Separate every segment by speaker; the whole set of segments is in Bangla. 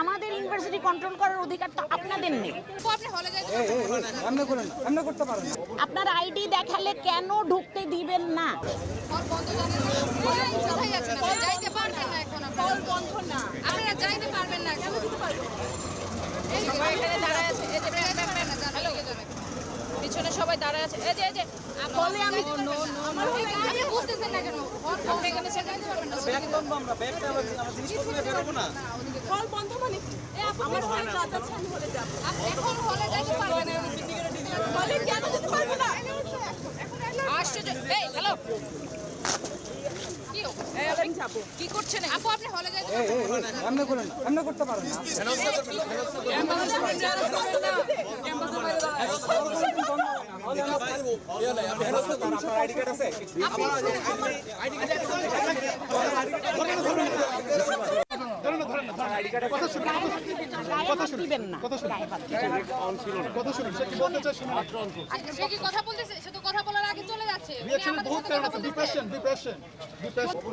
Speaker 1: আমাদের ইউনিভার্সিটি কন্ট্রোল করার অধিকার তো আপনাদের নেই।
Speaker 2: আপু, আপনি হলে যাইতে
Speaker 3: এমনি করেন এমনি করতে পারেন না।
Speaker 1: আপনার আইডি দেখালে কেন ঢুকতে দিবেন না
Speaker 2: হল বন্ধ জানেন না এই, কোথায় আছেন আপনি? যাইতে পারবেন না এখন আপনারা বন্ধ না আপনারা যাইতে পারবেন না কেন যেতে পারবেন এই যে এখানে দাঁড়ায় আছে এই যে যাইতে পারবেন না জানেন লিখে যাবেন পিছনে সবাই দাঁড়ায় আছে। এই যে এই যে বলে আমি আমার গায়ে বুঝতেছেন না কেন? আপনি এখানে সে যাইতে পারবেন না
Speaker 3: ব্যাগ আমরা, ব্যাগ আমরা জিনিসপত্র নিয়ে বেরোবো না।
Speaker 2: হল বন্ধ মানে আমার হল কাজ আছে আমি হলে যাব এখন হলে যাইতে পারবেন না। হলে কেন যেতে পারব না? আশ্চর্য এই হ্যালো। কি এই আমি যাব কি করছেন? আপু আপনি হলে যাইতে
Speaker 3: এই, এই, এই, এমনি করেন এমনি করতে পারেন না।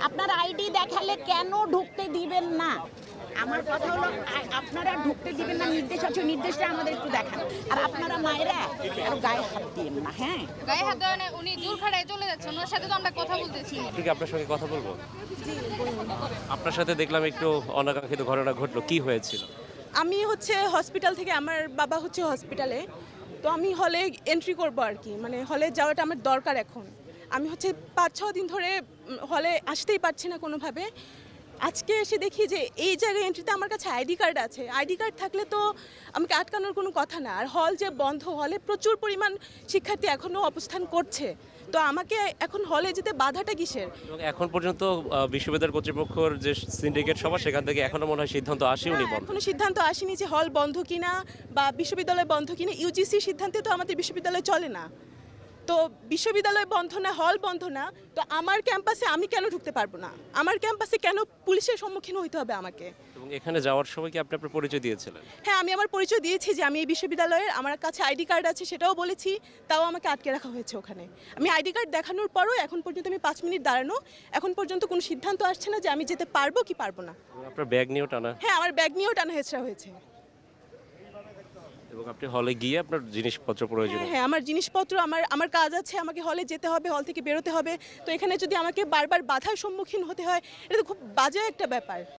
Speaker 1: আপনার আইডি দেখালে কেন ঢুকতে দিবেন না? আমার কথা হলো আপনারা ঢুকতে দিবেন না নির্দেশ আছে নির্দেশটা আমাদের একটু দেখান। আর আপনারা মায়েরা আর গায়ে হাত দিবেন না হ্যাঁ?
Speaker 2: গায়ে হাত দেওয়া নেই, উনি জোর খাড়ায় চলে যাচ্ছে ওনার সাথে তো আমরা কথা বলতেছি।
Speaker 4: ঠিক আছে আপনার সঙ্গে কথা বলব? আপনার সাথে দেখলাম একটু অনাকাঙ্ক্ষিত ঘটনা ঘটলো কি হয়েছিল?
Speaker 5: আমি হচ্ছে হসপিটাল থেকে আমার বাবা হচ্ছে হসপিটালে তো আমি হলে এন্ট্রি করব আর কি মানে হলে যাওয়াটা আমার দরকার এখন। আমি হচ্ছে পাঁচ ছ দিন ধরে হলে আসতেই পারছি না কোনোভাবে। আজকে এসে দেখি যে এই জায়গায় এন্ট্রিতে আমার কাছে আইডি কার্ড আছে। আইডি কার্ড থাকলে তো আমাকে আটকানোর কোনো কথা না। আর হল যে বন্ধ হলে প্রচুর পরিমাণ শিক্ষার্থী এখনও অবস্থান করছে। তো আমাকে এখন হলে যেতে বাধাটা কিসের?
Speaker 4: এখন পর্যন্ত বিশ্ববিদ্যালয় কর্তৃপক্ষের যে সিন্ডিকেট সভা সেখান থেকে এখনও মনে হয় সিদ্ধান্ত আসেনি
Speaker 5: এখনও সিদ্ধান্ত আসেনি যে হল বন্ধ কিনা বা বিশ্ববিদ্যালয় বন্ধ কিনা। ইউজিসি সিদ্ধান্তে তো আমাদের বিশ্ববিদ্যালয় চলে না। তো বিশ্ববিদ্যালয় বন্ধ না হল বন্ধ না তো আমার ক্যাম্পাসে আমি কেন ঢুকতে পারব না? আমার ক্যাম্পাসে কেন পুলিশের সম্মুখীন হইতে হবে আমাকে?
Speaker 4: এবং এখানে যাওয়ার সময় কি আপনি আপনার পরিচয় দিয়েছিলেন?
Speaker 5: হ্যাঁ আমি আমার পরিচয় দিয়েছি যে আমি এই বিশ্ববিদ্যালয়ের আমার কাছে আইডি কার্ড আছে সেটাও বলেছি তাও আমাকে আটকে রাখা হয়েছে ওখানে। আমি আইডি কার্ড দেখানোর পরও এখন পর্যন্ত আমি পাঁচ মিনিট দাঁড়ানো এখন পর্যন্ত কোনো সিদ্ধান্ত আসছে না যে আমি যেতে পারব কি পারব না।
Speaker 4: আপনার ব্যাগ নিয়েও টানা?
Speaker 5: হ্যাঁ আমার ব্যাগ নিয়েও টানা হয়েছে।
Speaker 4: আপনি হলে গিয়ে আপনার জিনিসপত্র প্রয়োজন।
Speaker 5: হ্যাঁ হ্যাঁ আমার জিনিসপত্র, আমার আমার কাজ আছে, আমাকে হলে যেতে হবে হল থেকে বেরোতে হবে। তো এখানে যদি আমাকে বারবার বাধার সম্মুখীন হতে হয়, এটা তো খুব বাজে একটা ব্যাপার।